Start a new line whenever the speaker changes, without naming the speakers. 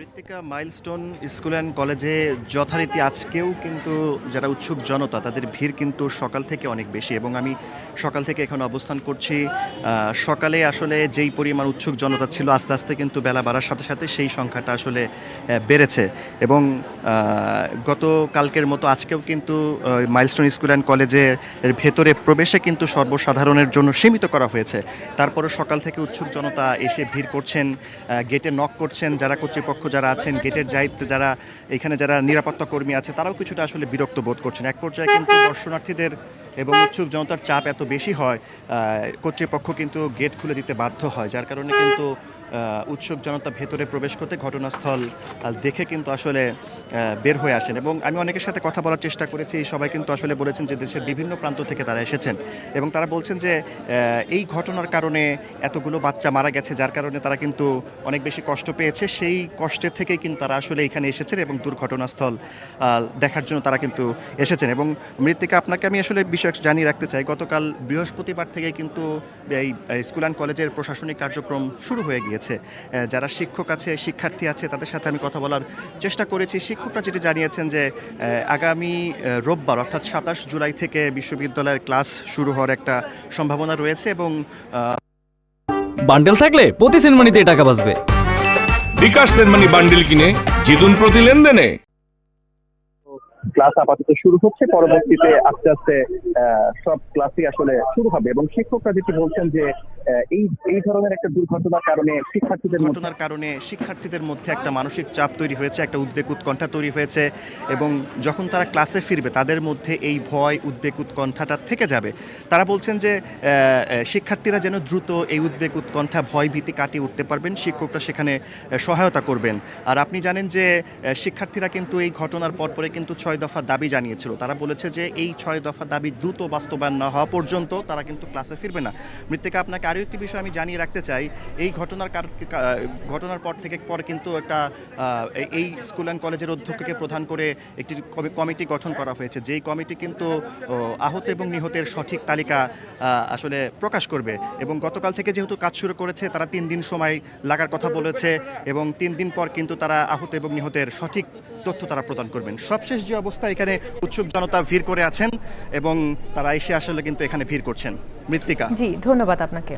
মৃত্তিকা milestone school and কলেজে যথারীতি আজকেও কিন্তু যারা উৎসুক জনতা, তাদের ভিড় কিন্তু সকাল থেকে অনেক বেশি এবং আমি সকাল থেকে এখানে অবস্থান করছি সকালে আসলে যেই পরিমাণ উৎসুক জনতা ছিল আস্তে আস্তে কিন্তু বেলা বাড়ার সাথে সাথে সেই সংখ্যাটা আসলে বেড়েছে এবং গত কালকের মতো আজকেও কিন্তু মাইলস্টোন স্কুল অ্যান্ড কলেজের ভেতরে প্রবেশে কিন্তু সর্বসাধারণের জন্য সীমিত করা হয়েছে। তারপরে সকাল থেকে উৎসুক জনতা এসে ভিড় করছেন গেটে নক করছেন, যারা কর্তৃপক্ষ যারা আছেন গেটের দায়িত্বে যারা এখানে যারা নিরাপত্তা কর্মী আছে তারাও কিছুটা আসলে বিরক্ত বোধ করছেন। এক পর্যায়ে কিন্তু দর্শনার্থীদের এবং উৎসুক জনতার চাপ এত বেশি হয় কর্তৃপক্ষ কিন্তু গেট খুলে দিতে বাধ্য হয়, যার কারণে কিন্তু উৎসুক জনতা ভেতরে প্রবেশ করতে ঘটনাস্থল দেখে কিন্তু আসলে বের হয়ে আসেন। এবং আমি অনেকের সাথে কথা বলার চেষ্টা করেছি এই সবাই কিন্তু আসলে বলেছেন যে দেশের বিভিন্ন প্রান্ত থেকে তারা এসেছেন। এবং তারা বলছেন যে এই ঘটনার কারণে এতগুলো বাচ্চা মারা গেছে, যার কারণে তারা কিন্তু অনেক বেশি কষ্ট পেয়েছে। সেই কষ্টের থেকেই কিন্তু তারা আসলে এখানে এসেছেন এবং দুর্ঘটনাস্থল দেখার জন্য তারা কিন্তু এসেছেন। এবং মৃত্তিকা, আপনাকে আমি আসলে বিষয় জানিয়ে রাখতে চাই গতকাল বৃহস্পতিবার থেকে কিন্তু এই স্কুল অ্যান্ড কলেজের প্রশাসনিক কার্যক্রম শুরু হয়ে গিয়েছে। যারা শিক্ষক আছে শিক্ষার্থী আছে তাদের সাথে আমি কথা বলার চেষ্টা করেছি। শিক্ষকরা যেটি জানিয়েছেন যে আহ, আগামী রোববার অর্থাৎ সাতাশ জুলাই থেকে বিশ্ববিদ্যালয়ের ক্লাস শুরু হওয়ার একটা সম্ভাবনা রয়েছে এবং
বান্ডেল থাকলে প্রতি সেনমানিতে টাকা বাঁচবে।
বিকাশ সেনমানি বান্ডিল কিনে জিতুন প্রতি লেনদেনে।
ক্লাস আপাতত শুরু হচ্ছে, পরবর্তীতে আস্তে আস্তে সব ক্লাসই আসলে শুরু হবে। এবং শিক্ষকরা যেটি বলছেন যে এই এই ধরনের একটা দুর্ঘটনার কারণে শিক্ষার্থীদের
ঘটনার কারণে শিক্ষার্থীদের মধ্যে একটা মানসিক চাপ তৈরি হয়েছে, একটা উদ্বেগ উৎকণ্ঠা তৈরি হয়েছে এবং যখন তারা ক্লাসে ফিরবে, তাদের মধ্যে এই ভয়, উদ্বেগ উৎকণ্ঠাটা থেকে যাবে। তারা বলছেন যে শিক্ষার্থীরা যেন দ্রুত এই উদ্বেগ উৎকণ্ঠা ভয় ভীতি কাটিয়ে উঠতে পারবেন, শিক্ষকরা সেখানে সহায়তা করবেন। আর আপনি জানেন যে শিক্ষার্থীরা কিন্তু এই ঘটনার পরপরে কিন্তু ছয় দফা দাবি জানিয়েছিল। তারা বলেছে যে এই ছয় দফা দাবি দ্রুত বাস্তবায়ন না হওয়া পর্যন্ত তারা কিন্তু ক্লাসে ফিরবে না। মৃত্তিকা, আপনাকে আরও একটি বিষয় আমি জানিয়ে রাখতে চাই। এই ঘটনার ঘটনার পর থেকে পর কিন্তু একটা এই- স্কুল অ্যান্ড কলেজের অধ্যক্ষকে প্রধান করে একটি কমি- কমিটি গঠন করা হয়েছে। যেই কমিটি কিন্তু আহত এবং নিহতের সঠিক তালিকা আসলে প্রকাশ করবে। এবং গতকাল থেকে যেহেতু কাজ শুরু করেছে, তারা তিন দিন সময় লাগার কথা বলেছে এবং তিন দিন পর কিন্তু তারা আহত এবং নিহতের সঠিক তথ্য তারা প্রদান করবেন। সবশেষ যে অবস্থা এখানে উৎসুক জনতা ভিড় করে আছেন এবং তারা এসে আসলে কিন্তু এখানে ভিড় করছেন। মৃত্তিকা।
জি, ধন্যবাদ আপনাকে।